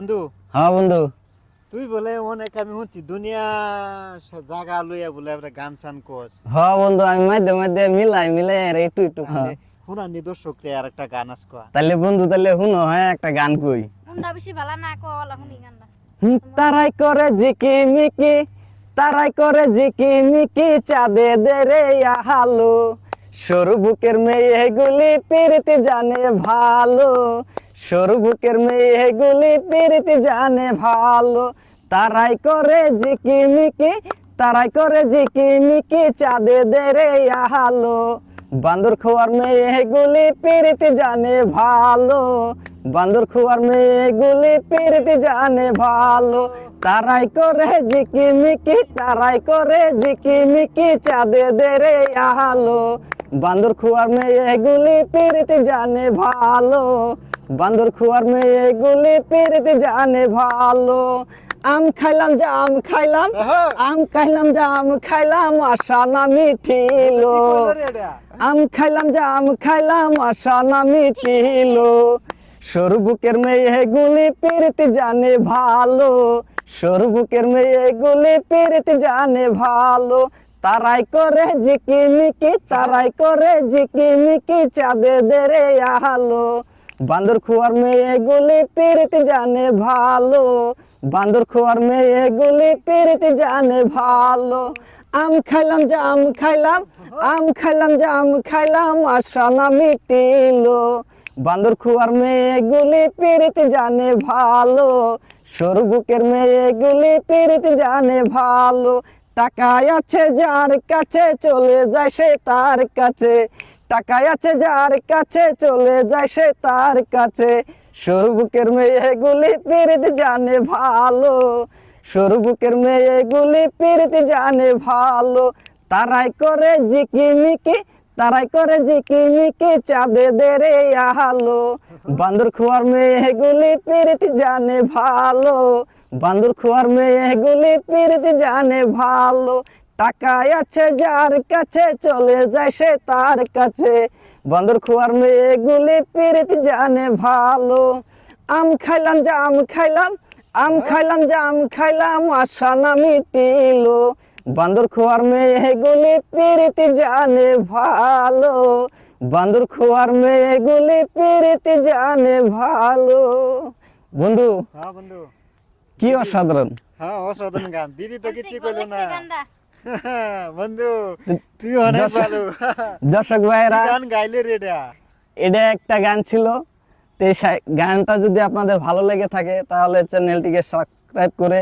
বন্ধু? হ্যাঁ বন্ধু। তুই বলে অনেক আমি শুনছি দুনিয়া জাগা লইয়া বলে আমরা গান সান কোস হ্যাঁ বন্ধু আমি মধ্যে মধ্যে মিলাই মিলাই আর একটু একটু হ্যাঁ। শুনানি দর্শক আর একটা গান আস কোয়া তাহলে বন্ধু তাহলে শুনো হ্যাঁ একটা গান কই। কোনটা বেশি ভালো না কলা শুনি গানটা তারাই করে জিকি মিকি তারাই করে জিকি মিকি চাঁদে দে রে হালো সরু বুকের মেয়ে গুলি পিরিতি জানে ভালো। সরু বুকের মেয়ে গুলি পিরিতি জানে ভালো। তারাই করে জিকি মিকি তারাই করে জিকি মিকি চাঁদে দে রে হালো বান্দর খোয়ার মেয়ে গুলি পিরিতি জানে ভালো। বান্দর খোয়ার মেয়ে গুলি পিরিতি জানে ভালো। তারাই করে জিকি মিকি তারাই করে জিকি মিকি চাঁদে দে রে আলো। বান্দর খোয়ার মেয়ে গুলি পিরিতি জানে ভালো। বান্দর খুয়ার মেয়ে গুলি পিরিতি জানে ভালো। আম খাইলাম জাম খাইলাম আম খাইলাম জাম খাইলাম আশা না মিঠিলো আম খাইলাম জাম খাইলাম আশা না মিটিলো। সরু বুকের মেয়ে গুলি পেরেতে জানে ভালো। সরু বুকের মেয়ে গুলি পিরিতি জানে ভালো। তারাই করে জিকি মিকি তারাই করে জিকি মিকি চাঁদে দে রে আলো। বান্দর খুয়ার মেয়ে গুলি পিরিতি জানে ভালো, বান্দর খোয়ার মেয়ে গুলি পিরিতি জানে ভালো। আম খাইলাম, জাম খাইলাম, আম খাইলাম, জাম খাইলাম, আশা না মিটিলো। বান্দর খুয়ার মেয়ে গুলি পিরিতি জানে ভালো সরু বুকের মেয়ে গুলি পিরিতি জানে ভালো। টাকায় আছে যার কাছে, চলে যায় সে তার কাছে। টাকায় আছে, যার কাছে চলে যায় সে তার কাছে। সরু বুকের মেয়ে গুলি পিরিতি জানে ভালো। সরু বুকের মেয়ে গুলি পিরিতি জানে ভালো। তারাই করে জিকি মিকি তারাই করে জিকি মিকি চাঁদে দে রে আলো। বান্দর খুয়ার মেয়ে গুলি পিরিতি জানে ভালো। বান্দর খুয়ার মেয়ে গুলি পিরিতি জানে ভালো। টাকায় আছে যার কাছে চলে যায় সে তার কাছে। বান্দর খুয়ার মেয়ে গুলি পিরিতি জানে ভালো। আম খাইলাম জাম খাইলাম আম খাইলাম জাম খাইলাম আশা না মিটিলো। বান্দর খোয়ার মেয়ে গুলি পিরিতি জানে ভালো। বান্দর খোয়ার মেয়ে গুলি পিরিতি জানে ভালো। বন্ধু হ্যাঁ বন্ধু। কি অসাধারণ। হ্যাঁ অসাধারণ গান। দিদি তো কিছু কইলো না। বন্ধু তুই অনেক ভালো। দর্শক ভাইয়েরা গান গাইলে রে এটা। এটা একটা গান ছিল। তো এই গানটা যদি আপনাদের ভালো লেগে থাকে তাহলে চ্যানেলটিকে সাবস্ক্রাইব করে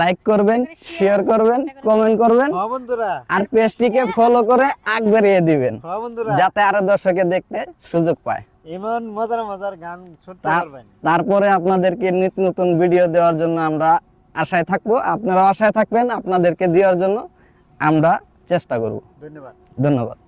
লাইক করবেন শেয়ার করবেন কমেন্ট করবেন। হ্যাঁ বন্ধুরা। আর পেজটিকে ফলো করে আগ বাড়িয়ে দিবেন হ্যাঁ যাতে আরও দর্শকে দেখতে সুযোগ পায়। এমন মজার মজার গান শুনতে পারবেন। তারপরে আপনাদেরকে নিত্য নতুন ভিডিও দেওয়ার জন্য আমরা আশায় থাকব আপনারাও আশায় থাকবেন আপনাদেরকে দেওয়ার জন্য আমরা চেষ্টা করব। ধন্যবাদ। ধন্যবাদ।